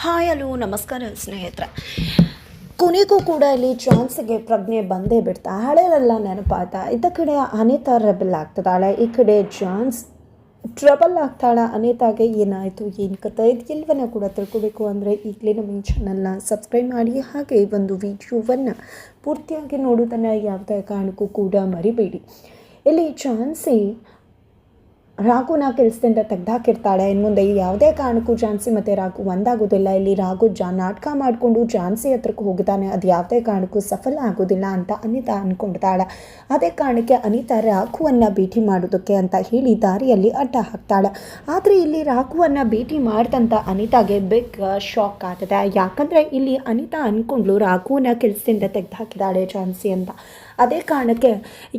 Hi, hello, ನಮಸ್ಕಾರ ಸ್ನೇಹಿತರೆ. ಕೊನೆಗೂ ಕೂಡ ಇಲ್ಲಿ ಚಾನ್ಸ್ಗೆ ಪ್ರಜ್ಞೆ ಬಂದೇ ಬಿಡ್ತಾ ಹಳೆಯಲ್ಲ ನೆನಪಾಯ್ತಾ? ಇದ್ದ ಕಡೆ ಅನಿತಾ ರೆಬಲ್ ಆಗ್ತದಾಳೆ ಈ ಕಡೆ ಚಾನ್ಸ್ ಟ್ರಬಲ್ ಆಗ್ತಾಳೆ ಅನಿತಾಗೆ. ಏನಾಯಿತು? ಏನು ಕಥೆ? ಇದು ಎಲ್ಲವನ್ನ ಕೂಡ ತಿಳ್ಕೊಬೇಕು ಅಂದರೆ ಈಗಲೇ ನಮ್ಮ ಈ ಚಾನಲ್ನ ಸಬ್ಸ್ಕ್ರೈಬ್ ಮಾಡಿ. ಹಾಗೆ ಒಂದು ವಿಡಿಯೋವನ್ನು ಪೂರ್ತಿಯಾಗಿ ನೋಡೋದನ್ನು ಯಾವುದೇ ಕಾರಣಕ್ಕೂ ಕೂಡ ಮರಿಬೇಡಿ. ಇಲ್ಲಿ ಚಾನ್ಸಿ ರಾಘುನ ಕೆಲಸದಿಂದ ತೆಗ್ದಾಕಿರ್ತಾಳೆ. ಇನ್ನು ಮುಂದೆ ಯಾವುದೇ ಕಾರಣಕ್ಕೂ ಝಾನ್ಸಿ ಮತ್ತು ರಾಘು ಒಂದಾಗೋದಿಲ್ಲ. ಇಲ್ಲಿ ರಾಘು ಜಾ ನಾಟಕ ಮಾಡಿಕೊಂಡು ಝಾನ್ಸಿ ಹತ್ರಕ್ಕೆ ಹೋಗಿದ್ದಾನೆ. ಅದು ಯಾವುದೇ ಕಾರಣಕ್ಕೂ ಸಫಲ ಆಗೋದಿಲ್ಲ ಅಂತ ಅನಿತಾ ಅಂದ್ಕೊಂಡಿದ್ದಾಳೆ ಅದೇ ಕಾರಣಕ್ಕೆ ಅನಿತಾ ರಾಘುವನ್ನು ಭೇಟಿ ಮಾಡೋದಕ್ಕೆ ಅಂತ ಹೇಳಿ ದಾರಿಯಲ್ಲಿ ಅಡ್ಡ ಹಾಕ್ತಾಳೆ. ಆದರೆ ಇಲ್ಲಿ ರಾಘುವನ್ನು ಭೇಟಿ ಮಾಡಿದಂಥ ಅನಿತಾಗೆ ಬಿಗ್ ಶಾಕ್ ಆಗ್ತದೆ. ಯಾಕಂದರೆ ಇಲ್ಲಿ ಅನಿತಾ ಅಂದ್ಕೊಂಡ್ಲು ರಾಘುವನ್ನ ಕೆಲಸದಿಂದ ತೆಗೆದುಹಾಕಿದ್ದಾಳೆ ಝಾನ್ಸಿ ಅಂತ. ಅದೇ ಕಾರಣಕ್ಕೆ,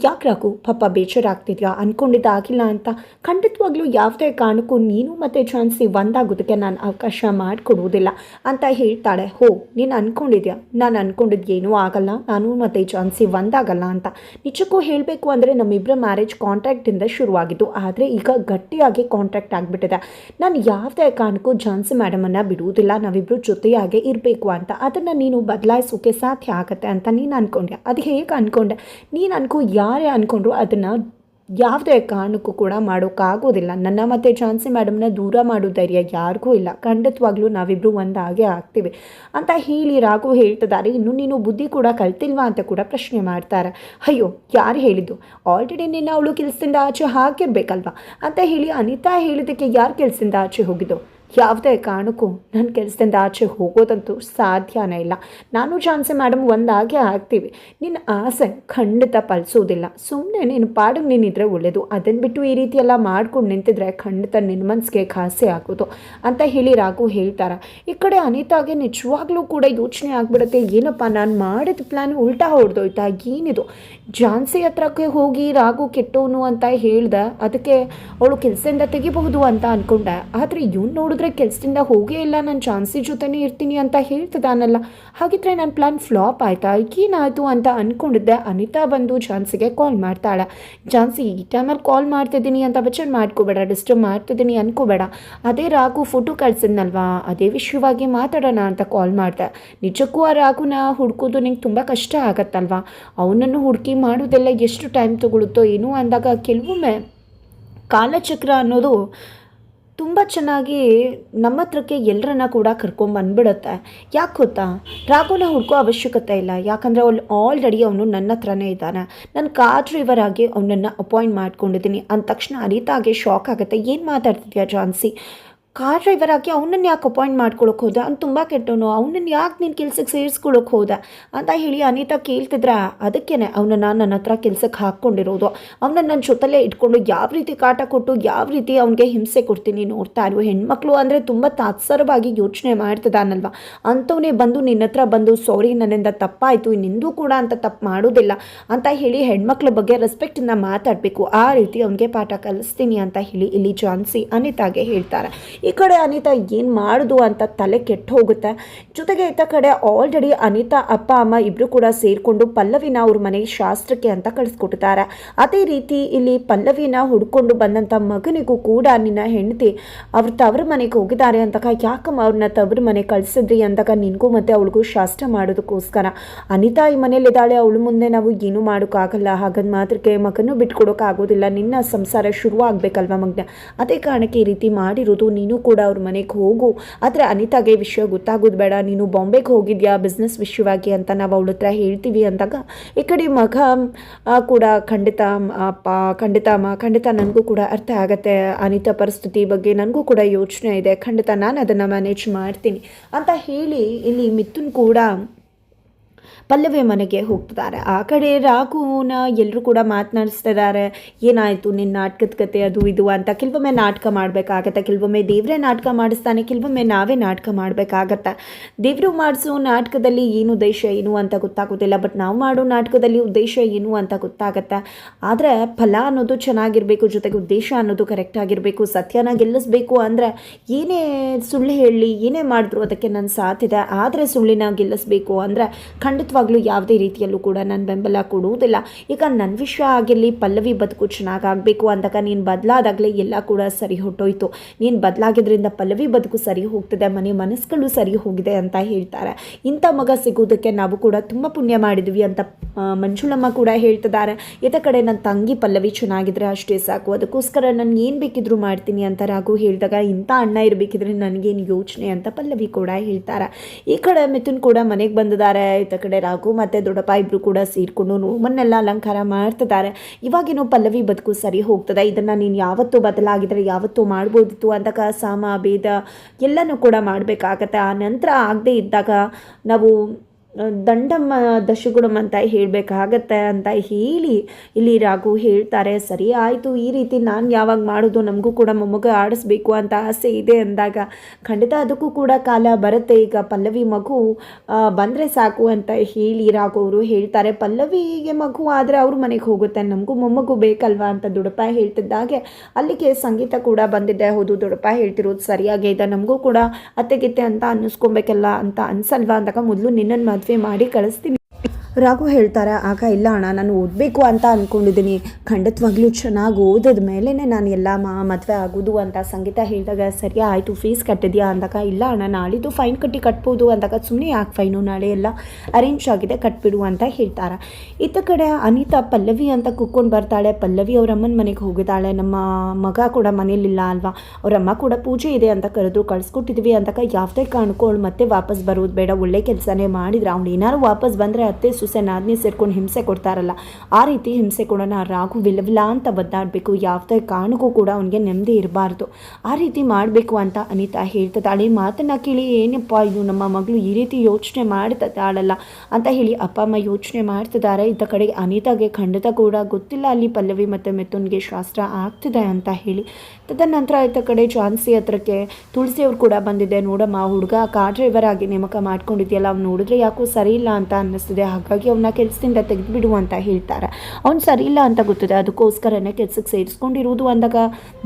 ಯಾಕೆ ರಾಘು, ಪಾಪ ಬೇಜಾರಾಗ್ತಿದ್ಯಾ? ಅಂದ್ಕೊಂಡಿದ್ದಾಗಿಲ್ಲ ಅಂತ ಖಂಡಿತವಾಗ್ಲೂ ಯಾವುದೇ ಕಾರಣಕ್ಕೂ ನೀನು ಮತ್ತು ಝಾನ್ಸಿ ಒಂದಾಗೋದಕ್ಕೆ ನಾನು ಅವಕಾಶ ಮಾಡಿಕೊಡುವುದಿಲ್ಲ ಅಂತ ಹೇಳ್ತಾಳೆ. ಹೋ, ನೀನು ಅಂದ್ಕೊಂಡಿದ್ಯಾ ನಾನು ಅಂದ್ಕೊಂಡಿದ್ದು ಏನೂ ಆಗಲ್ಲ. ನಾನು ಮತ್ತು ಝಾನ್ಸಿ ಒಂದಾಗಲ್ಲ ಅಂತ. ನಿಜಕ್ಕೂ ಹೇಳಬೇಕು ಅಂದರೆ ನಮ್ಮಿಬ್ಬರ ಮ್ಯಾರೇಜ್ ಕಾಂಟ್ರಾಕ್ಟಿಂದ ಶುರುವಾಗಿದ್ದು. ಆದರೆ ಈಗ ಗಟ್ಟಿಯಾಗಿ ಕಾಂಟ್ರಾಕ್ಟ್ ಆಗಿಬಿಟ್ಟಿದೆ. ನಾನು ಯಾವುದೇ ಕಾರಣಕ್ಕೂ ಝಾನ್ಸಿ ಮೇಡಮನ್ನು ಬಿಡುವುದಿಲ್ಲ. ನಾವಿಬ್ಬರು ಜೊತೆಯಾಗೆ ಇರಬೇಕು ಅಂತ. ಅದನ್ನು ನೀನು ಬದಲಾಯಿಸೋಕೆ ಸಾಧ್ಯ ಆಗುತ್ತೆ ಅಂತ ನೀನು ಅಂದ್ಕೊಂಡೆ ಅದು ಹೇಗೆ ಅಂದ್ಕೊಂಡೆ ನೀನು ಅನ್ಕೋ ಯಾರೇ ಅಂದ್ಕೊಂಡ್ರು ಅದನ್ನು ಯಾವುದೇ ಕಾರಣಕ್ಕೂ ಕೂಡ ಮಾಡೋಕ್ಕಾಗೋದಿಲ್ಲ. ನನ್ನ ಮತ್ತು ಝಾನ್ಸಿ ಮೇಡಮ್ನ ದೂರ ಮಾಡೋ ಧೈರ್ಯ ಯಾರಿಗೂ ಇಲ್ಲ. ಖಂಡಿತವಾಗ್ಲೂ ನಾವಿಬ್ಬರು ಒಂದಾಗೆ ಆಗ್ತೀವಿ. ಅಂತ ಹೇಳಿ ರಾಘು ಹೇಳ್ತಿದ್ದಾರೆ. ಇನ್ನು ನೀನು ಬುದ್ಧಿ ಕೂಡ ಕಲ್ತಿಲ್ವಾ ಅಂತ ಕೂಡ ಪ್ರಶ್ನೆ ಮಾಡ್ತಾರೆ. ಅಯ್ಯೋ, ಯಾರು ಹೇಳಿದ್ದು? ಆಲ್ರೆಡಿ ನಿನ್ನ ಅವಳು ಕೆಲಸದಿಂದ ಆಚೆ ಹಾಕಿರ್ಬೇಕಲ್ವಾ ಅಂತ ಹೇಳಿ ಅನಿತಾ ಹೇಳಿದ್ದಕ್ಕೆ ಯಾರು ಕೆಲಸದಿಂದ ಆಚೆ ಹೋಗಿದ್ದು? ಯಾವುದೇ ಕಾರಣಕ್ಕೂ ನನ್ನ ಕೆಲಸದಿಂದ ಆಚೆ ಹೋಗೋದಂತೂ ಸಾಧ್ಯನೇ ಇಲ್ಲ. ನಾನು ಝಾನ್ಸಿ ಮೇಡಮ್ ಒಂದಾಗೆ ಆಗ್ತೀವಿ. ನಿನ್ನ ಆಸೆ ಖಂಡಿತ ಪಲಿಸೋದಿಲ್ಲ ಸುಮ್ಮನೆ ನೀನು ಪಾಡಿಗೆ ನೀನಿದ್ರೆ ಒಳ್ಳೆಯದು ಅದನ್ನು ಬಿಟ್ಟು ಈ ರೀತಿ ಎಲ್ಲ ಮಾಡ್ಕೊಂಡು ನಿಂತಿದ್ರೆ ಖಂಡಿತ ನಿನ್ನ ಮನಸ್ಸಿಗೆ ಖಾಸೆ ಆಗೋದು ಅಂತ ಹೇಳಿ ರಾಘು ಹೇಳ್ತಾರೆ. ಈ ಕಡೆ ಅನಿತಾಗೆ ನಿಜವಾಗ್ಲೂ ಕೂಡ ಯೋಚನೆ ಆಗ್ಬಿಡುತ್ತೆ. ಏನಪ್ಪ, ನಾನು ಮಾಡಿದ ಪ್ಲ್ಯಾನ್ ಉಲ್ಟಾ ಹೊಡೆದೋಯ್ತಾ? ಏನಿದು? ಝಾನ್ಸಿ ಹತ್ರಕ್ಕೆ ಹೋಗಿ ರಾಘು ಕೆಟ್ಟೋನು ಅಂತ ಹೇಳ್ದೆ. ಅದಕ್ಕೆ ಅವಳು ಕೆಲಸದಿಂದ ತೆಗಿಬಹುದು ಅಂತ ಅಂದ್ಕೊಂಡೆ ಆದರೆ ಇವ್ನು ನೋಡಿದ್ರೆ ಕೆಲಸದಿಂದ ಹೋಗೇ ಇಲ್ಲ. ನಾನು ಝಾನ್ಸಿ ಜೊತೆನೇ ಇರ್ತೀನಿ ಅಂತ ಹೇಳ್ತಿದ್ದಾನಲ್ಲ ಹಾಗಿದ್ರೆ ನನ್ನ ಪ್ಲ್ಯಾನ್ ಫ್ಲಾಪ್ ಆಯಿತಾ? ಏನಾಯಿತು ಅಂತ ಅಂದ್ಕೊಂಡಿದ್ದೆ ಅನಿತಾ ಬಂದು ಝಾನ್ಸಿಗೆ ಕಾಲ್ ಮಾಡ್ತಾಳೆ ಜಾಸ್ತಿ ಈ ಟೈಮಲ್ಲಿ ಕಾಲ್ ಮಾಡ್ತಿದ್ದೀನಿ ಅಂತ ಬಚ್ಚನ್ ಮಾಡ್ಕೋಬೇಡ ಡಿಸ್ಟರ್ಬ್ ಮಾಡ್ತಿದ್ದೀನಿ ಅನ್ಕೋಬೇಡ. ಅದೇ ರಾಘು ಫೋಟೋ ಕಳ್ಸಿದ್ನಲ್ವಾ? ಅದೇ ವಿಷಯವಾಗಿ ಮಾತಾಡೋಣ ಅಂತ ಕಾಲ್ ಮಾಡಿದೆ. ನಿಜಕ್ಕೂ ಆ ರಾಘುನ ಹುಡ್ಕೋದು ನಿಂಗೆ ತುಂಬ ಕಷ್ಟ ಆಗತ್ತಲ್ವಾ? ಅವನನ್ನು ಹುಡುಕಿ ಮಾಡೋದೆಲ್ಲ ಎಷ್ಟು ಟೈಮ್ ತಗೊಳುತ್ತೋ ಏನೋ ಅಂದಾಗ ಕೆಲವೊಮ್ಮೆ ಕಾಲಚಕ್ರ ಅನ್ನೋದು ತುಂಬ ಚೆನ್ನಾಗಿ ನಮ್ಮ ಹತ್ರಕ್ಕೆ ಎಲ್ಲರನ್ನ ಕೂಡ ಕರ್ಕೊಂಬಂದ್ಬಿಡುತ್ತೆ ಯಾಕೆ ಗೊತ್ತಾ? ರಾಘುನ ಹುಡ್ಕೋ ಅವಶ್ಯಕತೆ ಇಲ್ಲ. ಯಾಕಂದರೆ ಅವ್ನು ಆಲ್ರೆಡಿ ಅವನು ನನ್ನ ಹತ್ರನೇ ಇದ್ದಾನೆ. ನಾನು ಕಾರ್ ಡ್ರೈವರ್ ಆಗಿ ಅವನನ್ನು ಅಪಾಯಿಂಟ್ ಮಾಡ್ಕೊಂಡಿದ್ದೀನಿ. ಅಂದ ತಕ್ಷಣ ಅನಿತಾಗೆ ಶಾಕ್ ಆಗುತ್ತೆ. ಏನು ಮಾತಾಡ್ತಿದ್ಯಾ ಜಾನ್ಸಿ ಕಾರ್ ಡ್ರೈವರ್ ಆಗಿ ಅವನನ್ನು ಯಾಕೆ ಅಪಾಯಿಂಟ್ ಮಾಡ್ಕೊಳಕ್ಕೆ ಹೋದ? ಅವ್ನು ತುಂಬ ಕೆಟ್ಟವನು. ಅವನನ್ನು ಯಾಕೆ ನೀನು ಕೆಲ್ಸಕ್ಕೆ ಸೇರಿಸ್ಕೊಳಕ್ಕೆ ಹೋದ? ಅಂತ ಹೇಳಿ ಅನಿತಾ ಕೇಳ್ತಿದ್ರ. ಅದಕ್ಕೇ ಅವನನ್ನು ನನ್ನ ಹತ್ರ ಕೆಲ್ಸಕ್ಕೆ ಹಾಕ್ಕೊಂಡಿರೋದು. ಅವನನ್ನು ನನ್ನ ಜೊತೆಲೇ ಇಟ್ಕೊಂಡು ಯಾವ ರೀತಿ ಕಾಟ ಕೊಟ್ಟು ಯಾವ ರೀತಿ ಅವನಿಗೆ ಹಿಂಸೆ ಕೊಡ್ತೀನಿ ನೋಡ್ತಾ ಇರುವ ಹೆಣ್ಮಕ್ಳು ಅಂದರೆ ತುಂಬ ತಾತ್ಸರವಾಗಿ ಯೋಚನೆ ಮಾಡ್ತಿದ್ದಾನಲ್ವ ಅಂಥವನೇ ಬಂದು ನಿನ್ನ ಹತ್ರ ಬಂದು ಸಾರಿ ನನ್ನಿಂದ ತಪ್ಪಾಯಿತು. ನಿಂದು ಕೂಡ ಅಂತ ತಪ್ಪು ಮಾಡೋದಿಲ್ಲ ಅಂತ ಹೇಳಿ ಹೆಣ್ಮಕ್ಳ ಬಗ್ಗೆ ರೆಸ್ಪೆಕ್ಟನ್ನ ಮಾತಾಡಬೇಕು. ಆ ರೀತಿ ಅವನಿಗೆ ಪಾಠ ಕಲಿಸ್ತೀನಿ ಅಂತ ಹೇಳಿ ಇಲ್ಲಿ ಜಾನ್ಸಿ ಅನಿತಾಗೆ ಹೇಳ್ತಾರೆ. ಈ ಕಡೆ ಅನಿತಾ ಏನು ಮಾಡೋದು ಅಂತ ತಲೆ ಕೆಟ್ಟು ಹೋಗುತ್ತೆ. ಜೊತೆಗೆ ಈತ ಕಡೆ ಆಲ್ರೆಡಿ ಅನಿತಾ, ಅಪ್ಪ, ಅಮ್ಮ ಇಬ್ಬರು ಕೂಡ ಸೇರಿಕೊಂಡು ಪಲ್ಲವಿನ ಅವ್ರ ಮನೆಗೆ ಶಾಸ್ತ್ರಕ್ಕೆ ಅಂತ ಕಳಿಸ್ಕೊಟ್ಟಿದ್ದಾರೆ. ಅದೇ ರೀತಿ ಇಲ್ಲಿ ಪಲ್ಲವಿನ ಹುಡ್ಕೊಂಡು ಬಂದಂಥ ಮಗನಿಗೂ ಕೂಡ ನಿನ್ನ ಹೆಂಡತಿ ಅವ್ರ ತವ್ರ ಮನೆಗೆ ಹೋಗಿದ್ದಾರೆ ಅಂತಕ ಯಾಕಮ್ಮ ಅವ್ರನ್ನ ತವ್ರ ಮನೆ ಕಳಿಸಿದ್ರಿ ಅಂತಕ ನಿನಗೂ ಮತ್ತೆ ಅವಳಿಗೂ ಶಾಸ್ತ್ರ ಮಾಡೋದಕ್ಕೋಸ್ಕರ? ಅನಿತಾ ಈ ಮನೇಲಿದ್ದಾಳೆ ಅವಳು ಮುಂದೆ ನಾವು ಏನೂ ಮಾಡೋಕ್ಕಾಗಲ್ಲ. ಹಾಗಂದ ಮಾತ್ರಕ್ಕೆ ಮಗನೂ ಬಿಟ್ಕೊಡೋಕ್ಕಾಗೋದಿಲ್ಲ. ನಿನ್ನ ಸಂಸಾರ ಶುರು ಆಗಬೇಕಲ್ವ ಮಗನ? ಅದೇ ಕಾರಣಕ್ಕೆ ಈ ರೀತಿ ಮಾಡಿರೋದು ನೀನು ಕೂಡ ಅವ್ರ ಮನೆಗೆ ಹೋಗು. ಆದರೆ ಅನಿತಾಗೆ ವಿಷಯ ಗೊತ್ತಾಗೋದು ಬೇಡ. ನೀನು ಬಾಂಬೆಗೆ ಹೋಗಿದ್ಯಾ? ಬಿಸ್ನೆಸ್ ವಿಷಯವಾಗಿ ಅಂತ ನಾವು ಅವಳ ಹತ್ರ ಹೇಳ್ತೀವಿ ಅಂದಾಗ, ಈ ಕಡೆ ಮಗ ಕೂಡ ಖಂಡಿತ ಅಪ್ಪ ಖಂಡಿತ ಅಮ್ಮ ಖಂಡಿತ ನನಗೂ ಕೂಡ ಅರ್ಥ ಆಗತ್ತೆ. ಅನಿತಾ ಪರಿಸ್ಥಿತಿ ಬಗ್ಗೆ ನನಗೂ ಕೂಡ ಯೋಚನೆ ಇದೆ. ಖಂಡಿತ ನಾನು ಅದನ್ನು ಮ್ಯಾನೇಜ್ ಮಾಡ್ತೀನಿ. ಅಂತ ಹೇಳಿ ಇಲ್ಲಿ ಮಿಥುನ್ ಕೂಡ ಪಲ್ಲವಿ ಮನೆಗೆ ಹೋಗ್ತಿದ್ದಾರೆ. ಆ ಕಡೆ ರಾಘುನ ಎಲ್ಲರೂ ಕೂಡ ಮಾತನಾಡಿಸ್ತಿದ್ದಾರೆ. ಏನಾಯಿತು ನಿನ್ನ ನಾಟಕದ ಕತೆ ಅದು ಇದು ಅಂತ. ಕೆಲವೊಮ್ಮೆ ನಾಟಕ ಮಾಡಬೇಕಾಗತ್ತೆ. ಕೆಲವೊಮ್ಮೆ ದೇವರೇ ನಾಟಕ ಮಾಡಿಸ್ತಾನೆ. ಕೆಲವೊಮ್ಮೆ ನಾವೇ ನಾಟಕ ಮಾಡಬೇಕಾಗತ್ತೆ. ದೇವರು ಮಾಡಿಸೋ ನಾಟಕದಲ್ಲಿ ಏನು ಉದ್ದೇಶ, ಏನು ಅಂತ ಗೊತ್ತಾಗೋದಿಲ್ಲ. ಬಟ್ ನಾವು ಮಾಡೋ ನಾಟಕದಲ್ಲಿ ಉದ್ದೇಶ, ಏನು ಅಂತ ಗೊತ್ತಾಗತ್ತೆ. ಆದರೆ ಫಲ ಅನ್ನೋದು ಚೆನ್ನಾಗಿರಬೇಕು, ಜೊತೆಗೆ ಉದ್ದೇಶ ಅನ್ನೋದು ಕರೆಕ್ಟ್ ಆಗಿರಬೇಕು. ಸತ್ಯನ ಗೆಲ್ಲಿಸ್ಬೇಕು ಅಂದರೆ ಏನೇ ಸುಳ್ಳು ಹೇಳಿ, ಏನೇ ಮಾಡಿದ್ರು ಅದಕ್ಕೆ ನನ್ನ ಸಾಥಿದೆ ಆದರೆ ಸುಳ್ಳಿನ ಗೆಲ್ಲಿಸ್ಬೇಕು ಅಂದರೆ ಖಂಡಿತ ಖಂಡಿತವಾಗ್ಲೂ ಯಾವುದೇ ರೀತಿಯಲ್ಲೂ ಕೂಡ ನಾನು ಬೆಂಬಲ ಕೊಡುವುದಿಲ್ಲ. ಈಗ ನನ್ನ ವಿಷಯ ಆಗಿರಲಿ, ಪಲ್ಲವಿ ಬದುಕು ಚೆನ್ನಾಗಾಗಬೇಕು ಅಂದಾಗ ನೀನು ಬದಲಾದಾಗಲೇ ಎಲ್ಲ ಕೂಡ ಸರಿ ಹೊಟ್ಟೋಯ್ತು. ನೀನು ಬದಲಾಗಿದ್ದರಿಂದ ಪಲ್ಲವಿ ಬದುಕು ಸರಿ ಹೋಗ್ತದೆ, ಮನೆ ಮನಸ್ಸುಗಳು ಸರಿ ಹೋಗಿದೆ ಅಂತ ಹೇಳ್ತಾರೆ. ಇಂಥ ಮಗ ಸಿಗೋದಕ್ಕೆ ನಾವು ಕೂಡ ತುಂಬ ಪುಣ್ಯ ಮಾಡಿದ್ವಿ ಅಂತ ಮಂಜುಳಮ್ಮ ಕೂಡ ಹೇಳ್ತಿದ್ದಾರೆ. ಇತ್ತ ಕಡೆ ನನ್ನ ತಂಗಿ ಪಲ್ಲವಿ ಚೆನ್ನಾಗಿದ್ರೆ ಅಷ್ಟೇ ಸಾಕು. ಅದಕ್ಕೋಸ್ಕರ ನಾನು ಏನು ಬೇಕಿದ್ರು ಮಾಡ್ತೀನಿ ಅಂತ ರಾಘು ಹೇಳಿದಾಗ ಇಂಥ ಅಣ್ಣ ಇರಬೇಕಿದ್ರೆ ನನಗೇನು ಯೋಚನೆ ಅಂತ ಪಲ್ಲವಿ ಕೂಡ ಹೇಳ್ತಾರೆ. ಈ ಕಡೆ ಮಿಥುನ್ ಕೂಡ ಮನೆಗೆ ಬಂದಿದ್ದಾರೆ. ಇತ್ತ ಕಡೆ ರಾಘು ಮತ್ತು ದೊಡ್ಡಪ್ಪ ಇಬ್ಬರು ಕೂಡ ಸೇರಿಕೊಂಡು ರೂಮನ್ನೆಲ್ಲ ಅಲಂಕಾರ ಮಾಡ್ತಿದ್ದಾರೆ. ಇವಾಗೇನೋ ಪಲ್ಲವಿ ಬದುಕು ಸರಿ ಹೋಗ್ತದೆ. ಇದನ್ನು ನೀನು ಯಾವತ್ತೂ ಬದಲಾಗಿದ್ರೆ ಯಾವತ್ತೂ ಮಾಡ್ಬೋದಿತ್ತು ಅಂದಾಗ ಸಾಮ, ಭೇದ ಎಲ್ಲನೂ ಕೂಡ ಮಾಡಬೇಕಾಗತ್ತೆ. ಆ ನಂತರ ಆಗದೆ ಇದ್ದಾಗ ನಾವು ದಂಡಮ್ಮ ದಶಗುಣಮ್ ಅಂತ ಹೇಳಬೇಕಾಗತ್ತೆ ಅಂತ ಹೇಳಿ ಇಲ್ಲಿ ರಾಘು ಹೇಳ್ತಾರೆ, ಸರಿ ಆಯಿತು, ಈ ರೀತಿ ನಾನು ಯಾವಾಗ ಮಾಡೋದು ನಮಗೂ ಕೂಡ ಮೊಮ್ಮಗ ಆಡಿಸ್ಬೇಕು ಅಂತ ಆಸೆ ಇದೆ ಅಂದಾಗ ಖಂಡಿತ ಅದಕ್ಕೂ ಕೂಡ ಕಾಲ ಬರುತ್ತೆ. ಈಗ ಪಲ್ಲವಿ ಮಗು ಬಂದರೆ ಸಾಕು ಅಂತ ಹೇಳಿ ರಾಘು ಅವರು ಹೇಳ್ತಾರೆ. ಪಲ್ಲವಿಗೆ ಮಗು ಆದರೆ ಅವ್ರ ಮನೆಗೆ ಹೋಗುತ್ತೆ, ನಮಗೂ ಮೊಮ್ಮಗು ಬೇಕಲ್ವಾ ಅಂತ ದೊಡ್ಡಪ್ಪ ಹೇಳ್ತಿದ್ದಾಗೆ ಅಲ್ಲಿಗೆ ಸಂಗೀತ ಕೂಡ ಬಂದಿದ್ದೆ ಹೌದು ದೊಡ್ಡಪ್ಪ ಹೇಳ್ತಿರೋದು ಸರಿಯಾಗೇ ಇದೆ, ನಮಗೂ ಕೂಡ ಅತ್ತೆಗಿತ್ತೆ ಅಂತ ಅನ್ನಿಸ್ಕೊಬೇಕಲ್ಲ ಅಂತ ಅನ್ಸಲ್ವಾ ಅಂದಾಗ ಮೊದಲು ನಿನ್ನನ್ನು ಮದುವೆ ಮಾಡಿ ಕಳಿಸ್ತೀನಿ. ರಾಘು ಹೇಳ್ತಾರೆ, ಆಗ ಇಲ್ಲ ಅಣ್ಣ, ನಾನು ಓದಬೇಕು ಅಂತ ಅಂದ್ಕೊಂಡಿದ್ದೀನಿ ಖಂಡಿತವಾಗ್ಲೂ ಚೆನ್ನಾಗಿ ಓದಿದ ಮೇಲೇ ನಾನು ಎಲ್ಲ ಮಾ, ಮದುವೆ ಆಗೋದು ಅಂತ ಸಂಗೀತ ಹೇಳಿದಾಗ, ಸರಿ, ಆಯಿತು ಫೀಸ್ ಕಟ್ಟಿದ್ಯಾ? ಅಂದಾಗ, ಇಲ್ಲ ಅಣ್ಣ, ನಾಳಿದ್ದು ಫೈನ್ ಕಟ್ಟಿ ಕಟ್ಬೋದು. ಅಂದಾಗ ಸುಮ್ಮನೆ ಯಾಕೆ ಫೈನು ನಾಳೆ ಎಲ್ಲ ಅರೇಂಜ್ ಆಗಿದೆ, ಕಟ್ಬಿಡು ಅಂತ ಹೇಳ್ತಾರೆ. ಇತ್ತ ಕಡೆ ಅನಿತಾ ಪಲ್ಲವಿ ಅಂತ ಕೂತ್ಕೊಂಡು ಬರ್ತಾಳೆ. ಪಲ್ಲವಿ ಅವ್ರ ಅಮ್ಮನ ಮನೆಗೆ ಹೋಗಿದ್ದಾಳೆ. ನಮ್ಮ ಮಗ ಕೂಡ ಮನೇಲಿಲ್ಲ ಅಲ್ವಾ? ಅವರಮ್ಮ ಕೂಡ ಪೂಜೆ ಇದೆ ಅಂತ ಕರೆದು ಕಳಿಸ್ಕೊಟ್ಟಿದ್ವಿ ಅಂದಾಗ, ಯಾವುದೇ ಕಾರಣಕ್ಕೂ ಮತ್ತೆ ವಾಪಸ್ ಬರೋದು ಬೇಡ. ಒಳ್ಳೆ ಕೆಲಸನೇ ಮಾಡಿದ್ರೆ ಅವ್ನು ಏನಾದ್ರು ವಾಪಸ್ ಬಂದರೆ ಅತ್ತೆ ಸೊಸೆ ನಾದ್ನಿ ಸೇರ್ಕೊಂಡು ಹಿಂಸೆ ಕೊಡ್ತಾರಲ್ಲ, ಆ ರೀತಿ ಹಿಂಸೆ ಕೊಡೋಣ ರಾಘು ವಿಲವಿಲ್ಲ ಅಂತ ಒದ್ದಾಡಬೇಕು. ಯಾವುದೇ ಕಾರಣಕ್ಕೂ ಕೂಡ ಅವನಿಗೆ ನೆಮ್ಮದಿ ಇರಬಾರ್ದು. ಆ ರೀತಿ ಮಾಡಬೇಕು ಅಂತ ಅನಿತಾ ಹೇಳ್ತಿದ್ದಾಳೆ. ಮಾತನ್ನು ಕೇಳಿ, ಏನಪ್ಪ ಇದು? ನಮ್ಮ ಮಗಳು ಈ ರೀತಿ ಯೋಚನೆ ಮಾಡ್ತಿದ್ದಾಳಲ್ಲ? ಅಂತ ಹೇಳಿ ಅಪ್ಪ ಅಮ್ಮ ಯೋಚನೆ ಮಾಡ್ತಿದ್ದಾರೆ. ಇದ್ದ ಕಡೆಗೆ ಅನಿತಾಗೆ ಖಂಡಿತ ಕೂಡ ಗೊತ್ತಿಲ್ಲ ಅಲ್ಲಿ ಪಲ್ಲವಿ ಮತ್ತು ಮೆತ್ತುನ್ಗೆ ಶಾಸ್ತ್ರ ಆಗ್ತಿದೆ ಅಂತ ಹೇಳಿ. ತದನಂತರ ಇದ್ದ ಕಡೆ ಝಾನ್ಸಿ ಹತ್ರಕ್ಕೆ ತುಳಸಿ ಅವ್ರು ಕೂಡ ಬಂದಿದೆ. ನೋಡಮ್ಮ, ಹುಡುಗ ಕಾರ್ ಡ್ರೈವರ್ ಆಗಿ ನೇಮಕ ಮಾಡ್ಕೊಂಡಿದ್ಯಲ್ಲ, ಅವ್ನು ನೋಡಿದ್ರೆ ಯಾಕೋ ಸರಿ ಇಲ್ಲ ಅಂತ ಅನ್ನಿಸ್ತಿದೆ. ಹಾಗಾಗಿ ಅವನ್ನ ಕೆಲಸದಿಂದ ತೆಗೆದುಬಿಡು ಅಂತ ಹೇಳ್ತಾರೆ. ಅವ್ನು ಸರಿ ಇಲ್ಲ ಅಂತ ಗೊತ್ತಿದೆ. ಅದಕ್ಕೋಸ್ಕರನೇ ಕೆಲಸಕ್ಕೆ ಸೇರಿಸ್ಕೊಂಡಿರೋದು. ಅಂದಾಗ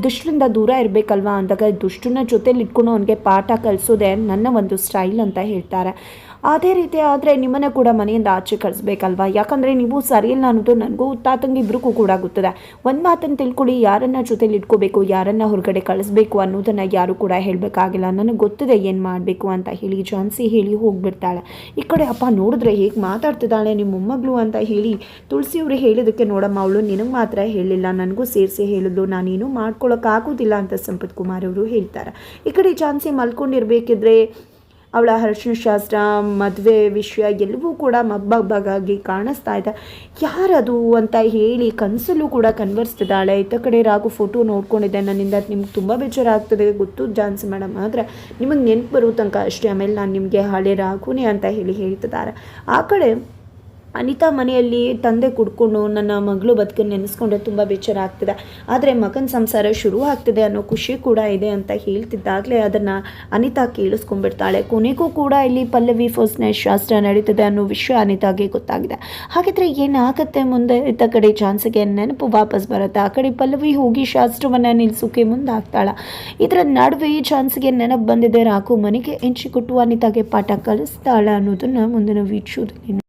ದುಷ್ಟರಿಂದ ದೂರ ಇರಬೇಕಲ್ವಾ? ಅಂದಾಗ ದುಷ್ಟನ ಜೊತೆಲಿ ಇಟ್ಕೊಂಡು ಅವನಿಗೆ ಪಾಠ ಕಲಿಸೋದೆ ನನ್ನ ಒಂದು ಸ್ಟೈಲ್ ಅಂತ ಹೇಳ್ತಾರೆ. ಅದೇ ರೀತಿ ಆದರೆ ನಿಮ್ಮನ್ನು ಕೂಡ ಮನೆಯಿಂದ ಆಚೆ ಕಳಿಸ್ಬೇಕಲ್ವಾ ಯಾಕಂದರೆ ನೀವು ಸರಿ ಇಲ್ಲ ಅನ್ನೋದು ನನಗೂ ತಾತಂಗೆ ಇಬ್ಬರಿಗೂ ಕೂಡ ಗೊತ್ತಿದೆ ಒಂದು ಮಾತನ್ನು ತಿಳ್ಕೊಳ್ಳಿ, ಯಾರನ್ನ ಜೊತೆಲಿ ಇಟ್ಕೋಬೇಕು, ಯಾರನ್ನ ಹೊರಗಡೆ ಕಳಿಸ್ಬೇಕು ಅನ್ನೋದನ್ನು ಯಾರು ಕೂಡ ಹೇಳಬೇಕಾಗಿಲ್ಲ. ನನಗೆ ಗೊತ್ತಿದೆ ಏನು ಮಾಡಬೇಕು ಅಂತ ಹೇಳಿ. ಜಾನ್ಸಿ ಹೇಳಿ ಹೋಗಿಬಿಡ್ತಾಳೆ. ಈ ಕಡೆ ಅಪ್ಪ ನೋಡಿದ್ರೆ ಹೇಗೆ ಮಾತಾಡ್ತಿದ್ದಾಳೆ ನಿಮ್ಮ ಮೊಮ್ಮಗಳು ಅಂತ ಹೇಳಿ ತುಳಸಿಯವರು ಹೇಳಿದ್ದಕ್ಕೆ ನೋಡಮ್ಮ, ಅವಳು ನಿನಗೆ ಮಾತ್ರ ಹೇಳಿಲ್ಲ, ನನಗೂ ಸೇರಿಸಿ ಹೇಳಿದ್ಲು, ನಾನೇನು ಮಾಡ್ಕೊಳ್ಳೋಕ್ಕಾಗೋದಿಲ್ಲ ಅಂತ ಸಂಪತ್ ಕುಮಾರ್ ಅವರು ಹೇಳ್ತಾರೆ. ಈ ಕಡೆ ಜಾನ್ಸಿ ಮಲ್ಕೊಂಡಿರ್ಬೇಕಿದ್ರೆ ಅವಳ ಅರಿಶಿನ ಶಾಸ್ತ್ರ ಮದುವೆ ವಿಷಯ ಎಲ್ಲವೂ ಕೂಡ ಮಬ್ಬಬ್ಬಗಾಗಿ ಕಾಣಿಸ್ತಾ ಇದೆ. ಯಾರದು ಅಂತ ಹೇಳಿ ಕನಸಲ್ಲೂ ಕೂಡ ಕನ್ವರ್ಸ್ತಿದ್ದಾಳೆ ಇತ್ತ ಕಡೆ ರಾಘು ಫೋಟೋ ನೋಡ್ಕೊಂಡಿದ್ದೆ. ನನ್ನಿಂದ ನಿಮ್ಗೆ ತುಂಬ ಬೇಜಾರಾಗ್ತದೆ. ಗೊತ್ತು ಜಾನ್ಸಿ ಮೇಡಮ್. ಆದರೆ ನಿಮಗೆ ನೆನಪು ಬರೋ ತನಕ ಅಷ್ಟೇ. ಆಮೇಲೆ ನಾನು ನಿಮಗೆ ಹಳೆ ರಾಘುನೇ ಅಂತ ಹೇಳಿ ಹೇಳ್ತಿದ್ದಾರೆ. ಆ ಕಡೆ ಅನಿತಾ ಮನೆಯಲ್ಲಿ ತಂದೆ ಕುಡ್ಕೊಂಡು ನನ್ನ ಮಗಳು ಬದುಕನ್ನು ನೆನೆಸ್ಕೊಂಡ್ರೆ ತುಂಬ ಬೇಜಾರ ಆಗ್ತಿದೆ ಆದರೆ ಮಗನ ಸಂಸಾರ ಶುರು ಆಗ್ತಿದೆ ಅನ್ನೋ ಖುಷಿ ಕೂಡ ಇದೆ ಅಂತ ಹೇಳ್ತಿದ್ದಾಗಲೇ ಅದನ್ನು ಅನಿತಾ ಕೇಳಿಸ್ಕೊಂಡ್ಬಿಡ್ತಾಳೆ. ಕೊನೆಗೂ ಕೂಡ ಇಲ್ಲಿ ಪಲ್ಲವಿ ಫೋಸ್ನ ಶಾಸ್ತ್ರ ನಡೀತಿದೆ ಅನ್ನೋ ವಿಷಯ ಅನಿತಾಗೆ ಗೊತ್ತಾಗಿದೆ. ಹಾಗಿದ್ರೆ ಏನಾಗುತ್ತೆ ಮುಂದೆ? ಇತ್ತ ಕಡೆ ಚಾನ್ಸ್ಗೆ ನೆನಪು ವಾಪಸ್ ಬರುತ್ತೆ. ಆ ಕಡೆ ಪಲ್ಲವಿ ಹೋಗಿ ಶಾಸ್ತ್ರವನ್ನು ನಿಲ್ಲಿಸೋಕೆ ಮುಂದಾಗ್ತಾಳ. ಇದರ ನಡುವೆ ಚಾನ್ಸ್ಗೆ ನೆನಪು ಬಂದಿದೆ. ರಾಕು ಮನೆಗೆ ಎಂಚಿ ಕೊಟ್ಟು ಅನಿತಾಗೆ ಪಾಠ ಕಲಿಸ್ತಾಳೆ ಅನ್ನೋದನ್ನು ಮುಂದಿನ ವೀಕ್ಷೋದಲ್ಲಿ